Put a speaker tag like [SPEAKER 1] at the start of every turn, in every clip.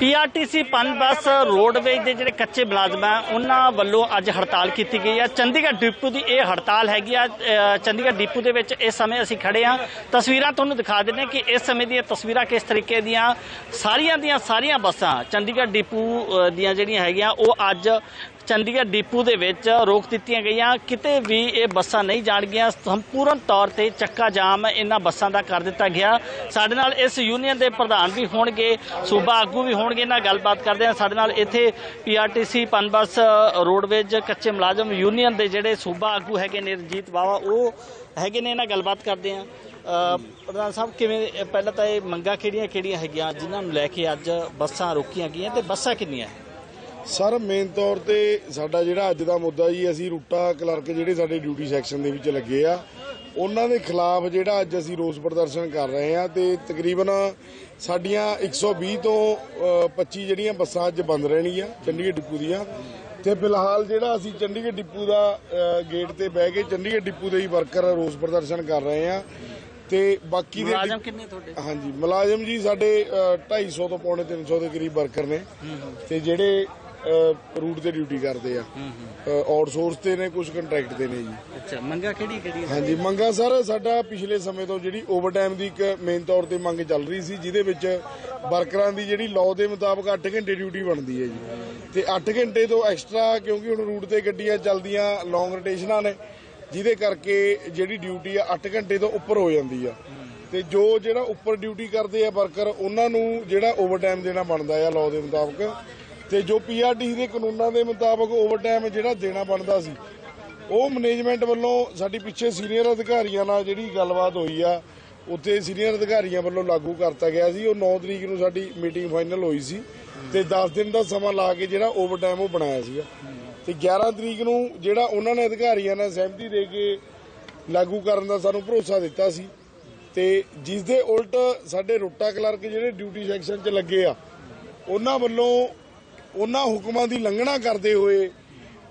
[SPEAKER 1] PRTC ਪਨ ਬੱਸ roadways ਦੇ ਜਿਹੜੇ ਕੱਚੇ ਮੁਲਾਜ਼ਮ ਆ ਉਹਨਾਂ ਵੱਲੋਂ ਅੱਜ ਹੜਤਾਲ ਕੀਤੀ ਗਈ ਆ। ਚੰਡੀਗੜ੍ਹ ਡਿਪੂ ਦੀ ਇਹ ਹੜਤਾਲ ਹੈਗੀ ਆ। ਅ, ਚੰਡੀਗੜ੍ਹ ਡਿਪੂ ਦੇ ਵਿੱਚ ਇਸ ਸਮੇਂ ਅਸੀਂ ਖੜੇ ਆ। ਤਸਵੀਰਾਂ ਤੁਹਾਨੂੰ ਦਿਖਾ ਦਿੰਦੇ ਹਾਂ ਕਿ ਇਸ ਸਮੇਂ ਦੀਆਂ ਤਸਵੀਰਾਂ ਕਿਸ ਤਰੀਕੇ ਦੀਆਂ ਸਾਰੀਆਂ ਦੀਆਂ ਸਾਰੀਆਂ ਬੱਸਾਂ ਚੰਡੀਗੜ੍ਹ ਡਿਪੂ ਦੀਆਂ ਜਿਹੜੀਆਂ ਹੈਗੀਆਂ ਉਹ ਅੱਜ ਚੰਡੀਗੜ੍ਹ ਡਿਪੂ ਦੇ ਵਿੱਚ ਰੋਕ ਦਿੱਤੀਆਂ ਗਈਆਂ। ਕਿਤੇ ਵੀ ਇਹ ਬੱਸਾਂ ਨਹੀਂ ਜਾਣਗੀਆਂ, ਸੰਪੂਰਨ ਤੌਰ ਤੇ ਚੱਕਾ ਜਾਮ ਇਹਨਾਂ ਬੱਸਾਂ ਦਾ ਕਰ ਦਿੱਤਾ ਗਿਆ। ਸਾਡੇ ਨਾਲ ਇਸ ਯੂਨੀਅਨ ਦੇ ਪ੍ਰਧਾਨ ਵੀ ਹੋਣਗੇ, ਸੂਬਾ ਆਗੂ ਵੀ ਹੋਣਗੇ। ਨਾਲ ਗੱਲਬਾਤ ਕਰਦੇ ਹਾਂ। ਸਾਡੇ ਨਾਲ ਇੱਥੇ ਪੀਆਰਟੀਸੀ ਪਨਬਸ ਰੋਡਵੇਜ ਕੱਚੇ ਮੁਲਾਜ਼ਮ ਯੂਨੀਅਨ ਦੇ ਜਿਹੜੇ ਸੂਬਾ ਆਗੂ ਹੈਗੇ ਨੇ, ਰਣਜੀਤ ਬਾਵਾ, ਉਹ ਹੈਗੇ ਨੇ। ਇਹਨਾਂ ਗੱਲਬਾਤ ਕਰਦੇ ਹਾਂ। ਪ੍ਰਧਾਨ ਸਾਹਿਬ, ਕਿਵੇਂ, ਪਹਿਲਾਂ ਤਾਂ ਇਹ ਮੰਗਾਂ ਕਿਹੜੀਆਂ ਕਿਹੜੀਆਂ ਹੈਗੀਆਂ, ਜਿਨ੍ਹਾਂ ਨੂੰ ਲੈ ਕੇ ਅੱਜ ਬੱਸਾਂ ਰੋਕੀਆਂ ਗਈਆਂ ਤੇ ਬੱਸਾਂ ਕਿੰਨੀਆਂ?
[SPEAKER 2] ਸਰ ਮੇਨ ਤੌਰ ਤੇ ਸਾਡਾ ਜਿਹੜਾ ਅੱਜ ਦਾ ਮੁੱਦਾ ਜੀ ਅਸੀਂ ਰੂਟਾ ਕਲਰਕ ਜਿਹੜੇ ਸਾਡੇ ਡਿਊਟੀ ਸੈਕਸ਼ਨ ਦੇ ਵਿੱਚ ਲੱਗੇ ਆ ਉਹਨਾਂ ਦੇ ਖਿਲਾਫ ਜਿਹੜਾ ਅੱਜ ਅਸੀਂ ਰੋਸ ਪ੍ਰਦਰਸ਼ਨ ਕਰ ਰਹੇ ਆ ਤੇ ਤਕਰੀਬਨ ਸਾਡੀਆਂ 120 ਤੋਂ ਅ, 25 ਜਿਹੜੀਆਂ ਬੱਸਾਂ ਅੱਜ ਬੰਦ ਰਹਿਣਗੀਆਂ ਚੰਡੀਗੜ੍ਹ ਡਿਪੂ ਦੀਆਂ। ਤੇ ਫਿਲਹਾਲ ਜਿਹੜਾ ਅਸੀਂ ਚੰਡੀਗੜ੍ਹ ਡਿਪੂ ਦਾ ਗੇਟ ਤੇ ਬਹਿ ਕੇ ਚੰਡੀਗੜ੍ਹ ਡਿਪੂ ਦੇ ਹੀ ਵਰਕਰ ਰੋਸ ਪ੍ਰਦਰਸ਼ਨ ਕਰ ਰਹੇ ਆ। ਤੇ ਬਾਕੀ ਦੇ
[SPEAKER 1] ਮੁਲਾਜ਼ਮ ਕਿੰਨੇ ਤੁਹਾਡੇ?
[SPEAKER 2] ਹਾਂਜੀ ਮੁਲਾਜ਼ਮ ਜੀ ਸਾਡੇ ਅ, 250 ਤੋਂ ਪੌਣੇ 300 ਦੇ ਕਰੀਬ ਵਰਕਰ ਨੇ। ਤੇ ਜਿਹੜੇ ਰੂਟ ਤੇ ਡਿਊਟੀ ਕਰਦੇ ਆ। ਆਊਟਸੋਰਸ ਤੇ ਨੇ ਕੁਝ ਕੰਟਰੈਕਟ ਤੇ ਨੇ ਜੀ।
[SPEAKER 1] ਅੱਛਾ ਮੰਗਾ ਕਿਹੜੀ ਕਿਹੜੀ
[SPEAKER 2] ਹਾਂਜੀ ਮੰਗਾ ਸਰ ਸਾਡਾ ਪਿਛਲੇ ਸਮੇਂ ਤੋਂ ਜਿਹੜੀ ਓਵਰਟਾਈਮ ਦੀ ਇੱਕ ਮੇਨ ਤੌਰ ਤੇ ਮੰਗ ਚੱਲ ਰਹੀ ਸੀ ਜਿਹਦੇ ਵਿੱਚ ਵਰਕਰਾਂ ਦੀ ਜਿਹੜੀ ਲਾਅ ਦੇ ਮੁਤਾਬਕ 8 ਘੰਟੇ ਡਿਊਟੀ ਬਣਦੀ ਹੈ ਜੀ। ਤੇ 8 ਘੰਟੇ ਤੋਂ ਐਕਸਟਰਾ ਕਿਉਂਕਿ ਹੁਣ ਰੂਟ ਤੇ ਗੱਡੀਆਂ ਚੱਲਦੀਆਂ ਲੌਂਗ ਰੋਟੇਸ਼ਨਾਂ ਨੇ ਜਿਹਦੇ ਕਰਕੇ ਜਿਹੜੀ ਡਿਊਟੀ ਆ 8 ਘੰਟੇ ਤੋਂ ਉੱਪਰ ਹੋ ਜਾਂਦੀ ਆ। ਤੇ ਜੋ ਜਿਹੜਾ ਉੱਪਰ ਡਿਊਟੀ ਕਰਦੇ ਆ ਵਰਕਰ ਉਹਨਾਂ ਨੂੰ ਜਿਹੜਾ ਓਵਰਟਾਈਮ ਦੇਣਾ ਬਣਦਾ ਆ ਲਾਅ ਦੇ ਮੁਤਾਬਕ। ਤੇ ਜੋ ਪੀਆਰਟੀ ਦੇ ਕਾਨੂੰਨਾਂ ਦੇ ਮੁਤਾਬਕ ਓਵਰਟਾਈਮ ਜਿਹੜਾ ਦੇਣਾ ਬਣਦਾ ਸੀ, ਉਹ ਮੈਨੇਜਮੈਂਟ ਵੱਲੋਂ ਸਾਡੀ ਪਿੱਛੇ ਸੀਨੀਅਰ ਅਧਿਕਾਰੀਆਂ ਨਾਲ ਜਿਹੜੀ ਗੱਲਬਾਤ ਹੋਈ ਆ, ਉੱਥੇ ਸੀਨੀਅਰ ਅਧਿਕਾਰੀਆਂ ਵੱਲੋਂ ਲਾਗੂ ਕਰਤਾ ਗਿਆ ਸੀ। ਉਹ 9 ਤਰੀਕ ਨੂੰ ਸਾਡੀ ਮੀਟਿੰਗ ਫਾਈਨਲ ਹੋਈ ਸੀ ਤੇ 10 ਦਿਨ ਦਾ ਸਮਾਂ ਲਾ ਕੇ ਜਿਹੜਾ ਓਵਰਟਾਈਮ ਉਹ ਬਣਾਇਆ ਸੀਗਾ। ਤੇ 11 ਤਰੀਕ ਨੂੰ ਜਿਹੜਾ ਉਹਨਾਂ ਨੇ ਅਧਿਕਾਰੀਆਂ ਨਾਲ ਸਹਿਮਤੀ ਦੇ ਕੇ ਲਾਗੂ ਕਰਨ ਦਾ ਸਾਨੂੰ ਭਰੋਸਾ ਦਿੱਤਾ ਸੀ। ਤੇ ਜਿਸ ਦੇ ਉਲਟ ਸਾਡੇ ਰੋਟਾ ਕਲਰਕ ਜਿਹੜੇ ਡਿਊਟੀ ਸੈਕਸ਼ਨ 'ਚ ਲੱਗੇ ਆ, ਉਹਨਾਂ ਵੱਲੋਂ ਉਹਨਾਂ ਹੁਕਮਾਂ ਦੀ ਲੰਘਣਾ ਕਰਦੇ ਹੋਏ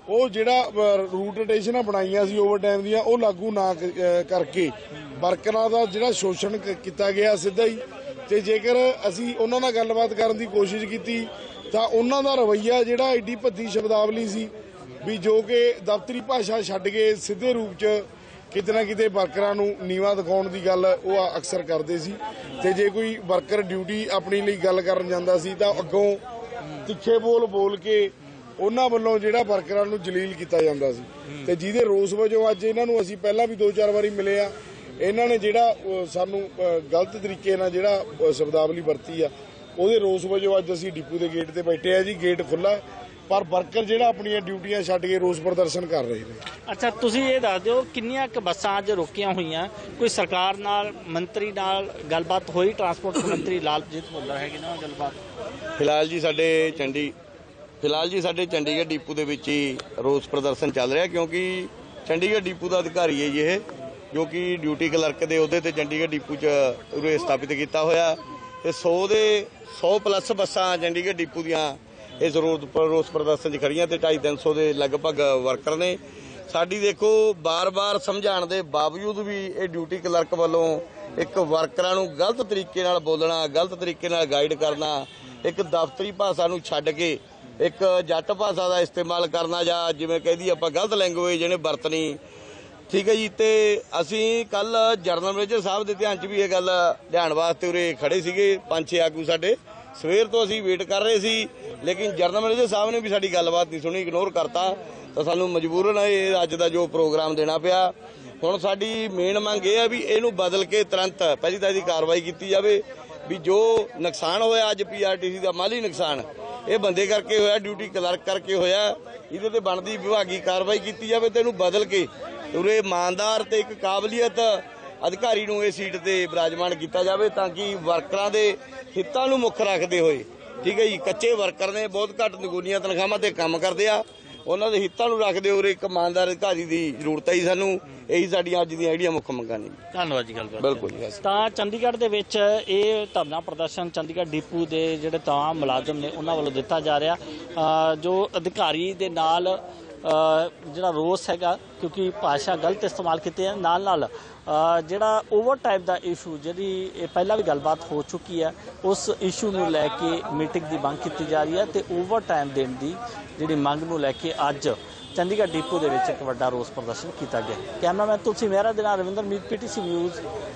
[SPEAKER 2] ਉਹ ਜਿਹੜਾ ਅ, ਰੂਟ ਰੋਟੇਸ਼ਨਾਂ ਬਣਾਈਆਂ ਸੀ ਓਵਰਟਾਈਮ ਦੀਆਂ ਉਹ ਲਾਗੂ ਨਾ ਕਰਕੇ ਵਰਕਰਾਂ ਦਾ ਜਿਹੜਾ ਸ਼ੋਸ਼ਣ ਕੀਤਾ ਗਿਆ ਸਿੱਧਾ ਹੀ। ਤੇ ਜੇਕਰ ਅਸੀਂ ਉਹਨਾਂ ਨਾਲ ਗੱਲਬਾਤ ਕਰਨ ਦੀ ਕੋਸ਼ਿਸ਼ ਕੀਤੀ ਤਾਂ ਉਹਨਾਂ ਦਾ ਰਵੱਈਆ ਜਿਹੜਾ ਐਡੀ ਭੱਦੀ ਸ਼ਬਦਾਵਲੀ ਸੀ ਵੀ ਜੋ ਕਿ ਦਫ਼ਤਰੀ ਭਾਸ਼ਾ ਛੱਡ ਕੇ ਸਿੱਧੇ ਰੂਪ 'ਚ ਕਿਤੇ ਨਾ ਕਿਤੇ ਵਰਕਰਾਂ ਨੂੰ ਨੀਵਾ ਦਿਖਾਉਣ ਦੀ ਗੱਲ ਉਹ ਅਕਸਰ ਕਰਦੇ ਸੀ। ਤੇ ਜੇ ਕੋਈ ਵਰਕਰ ਡਿਊਟੀ ਆਪਣੀ ਲਈ ਗੱਲ ਕਰਨ ਜਾਂਦਾ ਸੀ ਤਾਂ ਅੱਗੋਂ ਤਿੱਖੇ ਬੋਲ ਬੋਲ ਕੇ ਉਹਨਾਂ ਵੱਲੋਂ ਜਿਹੜਾ ਵਰਕਰਾਂ ਨੂੰ ਜਲੀਲ ਕੀਤਾ ਜਾਂਦਾ ਸੀ। ਤੇ ਜਿਹਦੇ ਰੋਸ ਵਜੋਂ ਅੱਜ ਇਹਨਾਂ ਨੂੰ ਅਸੀਂ ਪਹਿਲਾਂ ਵੀ ਦੋ ਚਾਰ ਵਾਰੀ ਮਿਲੇ ਆ। ਇਹਨਾਂ ਨੇ ਜਿਹੜਾ ਸਾਨੂੰ ਗਲਤ ਤਰੀਕੇ ਨਾਲ ਜਿਹੜਾ ਸ਼ਬਦਾਵਲੀ ਵਰਤੀ ਆ, ਉਹਦੇ ਰੋਸ ਵਜੋਂ ਅੱਜ ਅਸੀਂ ਡਿਪੂ ਦੇ ਗੇਟ ਤੇ ਬੈਠੇ ਆ ਜੀ। ਗੇਟ ਖੁੱਲਾ ਪਰ ਵਰਕਰ ਜਿਹੜਾ ਆਪਣੀਆਂ ਡਿਊਟੀਆਂ ਛੱਡ ਕੇ ਰੋਸ ਪ੍ਰਦਰਸ਼ਨ ਕਰ ਰਹੇ ਨੇ।
[SPEAKER 1] ਅੱਛਾ ਤੁਸੀਂ ਇਹ ਦੱਸ ਦਿਓ ਕਿੰਨੀਆਂ ਕੁ ਬੱਸਾਂ ਅੱਜ ਰੋਕੀਆਂ ਹੋਈਆਂ? ਕੋਈ ਸਰਕਾਰ ਨਾਲ ਮੰਤਰੀ ਨਾਲ ਗੱਲਬਾਤ ਹੋਈ? ਟਰਾਂਸਪੋਰਟ ਮੰਤਰੀ ਲਾਲਜੀਤ ਭੁੱਲਰ ਹੈਗੇ ਨਾ ਗੱਲਬਾਤ?
[SPEAKER 3] ਫਿਲਹਾਲ ਜੀ ਸਾਡੇ ਚੰਡੀ ਫਿਲਹਾਲ ਜੀ ਸਾਡੇ ਚੰਡੀਗੜ੍ਹ ਡਿਪੂ ਦੇ ਵਿੱਚ ਹੀ ਰੋਸ ਪ੍ਰਦਰਸ਼ਨ ਚੱਲ ਰਿਹਾ ਕਿਉਂਕਿ ਚੰਡੀਗੜ੍ਹ ਡਿਪੂ ਦਾ ਅਧਿਕਾਰੀ ਹੈ ਜੀ ਇਹ ਜੋ ਕਿ ਡਿਊਟੀ ਕਲਰਕ ਦੇ ਅਹੁਦੇ ਤੇ ਚੰਡੀਗੜ੍ਹ ਡਿਪੂ 'ਚ ਉਰੇ ਸਥਾਪਿਤ ਕੀਤਾ ਹੋਇਆ। ਤੇ 100 ਦੇ 100 ਪਲੱਸ ਬੱਸਾਂ ਚੰਡੀਗੜ੍ਹ ਡਿਪੂ ਦੀਆਂ ਇਸ ਰੋਸ ਰੋਸ ਪ੍ਰਦਰਸ਼ਨ 'ਚ ਖੜੀਆਂ ਤੇ 250 300 ਦੇ ਲਗਭਗ ਵਰਕਰ ਨੇ। ਸਾਡੀ ਦੇਖੋ, ਬਾਰ-ਬਾਰ ਸਮਝਾਉਣ ਦੇ ਬਾਵਜੂਦ ਵੀ ਇਹ ਡਿਊਟੀ ਕਲਰਕ ਵੱਲੋਂ ਇੱਕ ਵਰਕਰਾਂ ਨੂੰ ਗਲਤ ਤਰੀਕੇ ਨਾਲ ਬੋਲਣਾ, ਗਲਤ ਤਰੀਕੇ ਨਾਲ ਗਾਈਡ ਕਰਨਾ, ਇੱਕ ਦਫ਼ਤਰੀ ਭਾਸ਼ਾ ਨੂੰ ਛੱਡ ਕੇ ਇੱਕ ਜੱਟ ਭਾਸ਼ਾ ਦਾ ਇਸਤੇਮਾਲ ਕਰਨਾ ਜਾਂ ਜਿਵੇਂ ਕਹਿੰਦੀ ਆਪਾਂ ਗਲਤ ਲੈਂਗੁਏਜ ਇਹਨੇ ਵਰਤਣੀ। ਠੀਕ ਹੈ ਜੀ, ਤੇ ਅਸੀਂ ਕੱਲ ਜਰਨਲ ਮੈਨੇਜਰ ਸਾਹਿਬ ਦੇ ਧਿਆਨ 'ਚ ਵੀ ਇਹ ਗੱਲ ਲਿਆਉਣ ਵਾਸਤੇ ਉਰੇ ਖੜੇ ਸੀਗੇ ਪੰਜ ਛੇ ਆਗੂ ਸਾਡੇ। ਸਵੇਰ ਤੋਂ ਅਸੀਂ ਵੇਟ ਕਰ ਰਹੇ ਸੀ, ਲੇਕਿਨ ਜਰਨਲ ਮੈਨੇਜਰ ਸਾਹਿਬ ਨੇ ਵੀ ਸਾਡੀ ਗੱਲਬਾਤ ਨਹੀਂ ਸੁਣੀ ਇਗਨੋਰ ਕਰਤਾ। ਤਾਂ ਸਾਨੂੰ ਮਜਬੂਰਨ ਇਹ ਅੱਜ ਦਾ ਜੋ ਪ੍ਰੋਗਰਾਮ ਦੇਣਾ ਪਿਆ। ਹੁਣ ਸਾਡੀ ਮੇਨ ਮੰਗ ਇਹ ਹੈ ਵੀ ਇਹਨੂੰ ਬਦਲ ਕੇ ਤੁਰੰਤ ਪਹਿਲੀ ਤਾਂ ਇਹਦੀ ਕਾਰਵਾਈ ਕੀਤੀ ਜਾਵੇ ਵੀ ਜੋ ਨੁਕਸਾਨ ਹੋਇਆ ਅੱਜ ਪੀਆਰਟੀਸੀ ਦਾ, ਮਾਲੀ ਨੁਕਸਾਨ, ਇਹ ਬੰਦੇ ਕਰਕੇ ਹੋਇਆ ਡਿਊਟੀ ਕਲਰਕ ਕਰਕੇ ਹੋਇਆ, ਇਹਦੇ ਤੇ ਬਣਦੀ ਵਿਭਾਗੀ ਕਾਰਵਾਈ ਕੀਤੀ ਜਾਵੇ ਤੇ ਇਹਨੂੰ ਬਦਲ ਕੇ ਉਰੇ ਇਮਾਨਦਾਰ ਤੇ ਇੱਕ ਕਾਬਲੀਅਤ ਅਧਿਕਾਰੀ ਨੂੰ ਇਹ ਸੀਟ ਤੇ ਬਿਰਾਜਮਾਨ ਕੀਤਾ ਜਾਵੇ ਤਾਂ ਕਿ ਵਰਕਰਾਂ ਦੇ ਹਿੱਤਾਂ ਨੂੰ ਮੁੱਖ ਰੱਖਦੇ ਹੋਏ ਠੀਕ ਹੈ ਜੀ ਕੱਚੇ ਵਰਕਰ ਨੇ ਬਹੁਤ ਘੱਟ ਨਿਗੂਨੀਆਂ ਤਨਖਾਹਾਂ ਤੇ ਕੰਮ ਕਰਦੇ ਆ। ਉਹਨਾਂ ਦੇ ਹਿੱਤਾਂ ਨੂੰ ਰੱਖਦੇ ਹੋਏ ਇੱਕ ਇਮਾਨਦਾਰ ਅਧਿਕਾਰੀ ਦੀ ਜ਼ਰੂਰਤ ਹੈ ਜੀ ਸਾਨੂੰ। ਇਹੀ ਸਾਡੀਆਂ ਅੱਜ ਦੀਆਂ ਜਿਹੜੀਆਂ ਮੁੱਖ ਮੰਗਾਂ ਨੇ ਜੀ।
[SPEAKER 1] ਧੰਨਵਾਦ ਜੀ ਗੱਲਬਾਤ
[SPEAKER 3] ਬਿਲਕੁਲ ਜੀ
[SPEAKER 1] ਤਾਂ ਚੰਡੀਗੜ੍ਹ ਦੇ ਵਿੱਚ ਇਹ ਧਰਨਾ ਪ੍ਰਦਰਸ਼ਨ ਚੰਡੀਗੜ੍ਹ ਡਿਪੂ ਦੇ ਜਿਹੜੇ ਤਮਾਮ ਮੁਲਾਜ਼ਮ ਨੇ ਉਹਨਾਂ ਵੱਲੋਂ ਦਿੱਤਾ ਜਾ ਰਿਹਾ। ਜੋ ਅਧਿਕਾਰੀ ਦੇ ਨਾਲ ਜਿਹੜਾ ਰੋਸ ਹੈਗਾ, ਕਿਉਂਕਿ ਭਾਸ਼ਾ ਗਲਤ ਇਸਤੇਮਾਲ ਕੀਤੀ ਹੈ। ਨਾਲ ਨਾਲ ਜਿਹੜਾ ਓਵਰ ਟਾਈਮ ਦਾ ਇਸ਼ੂ ਜਿਹੜੀ ਇਹ ਪਹਿਲਾਂ ਵੀ ਗੱਲਬਾਤ ਹੋ ਚੁੱਕੀ ਹੈ, ਉਸ ਇਸ਼ੂ ਨੂੰ ਲੈ ਕੇ ਮੀਟਿੰਗ ਦੀ ਮੰਗ ਕੀਤੀ ਜਾ ਰਹੀ ਹੈ ਤੇ ਓਵਰ ਟਾਈਮ ਦੇਣ ਦੀ ਜਿਹੜੀ ਮੰਗ ਨੂੰ ਲੈ ਕੇ ਅੱਜ ਚੰਡੀਗੜ੍ਹ ਡਿਪੂ ਦੇ ਵਿੱਚ ਇੱਕ ਵੱਡਾ ਰੋਸ ਪ੍ਰਦਰਸ਼ਨ ਕੀਤਾ ਗਿਆ। ਕੈਮਰਾਮੈਨ ਤੁਲਸੀ ਮਹਿਰਾ ਦੇ ਨਾਲ ਰਵਿੰਦਰ ਮੀਤ, ਪੀਟੀਸੀ ਨਿਊਜ਼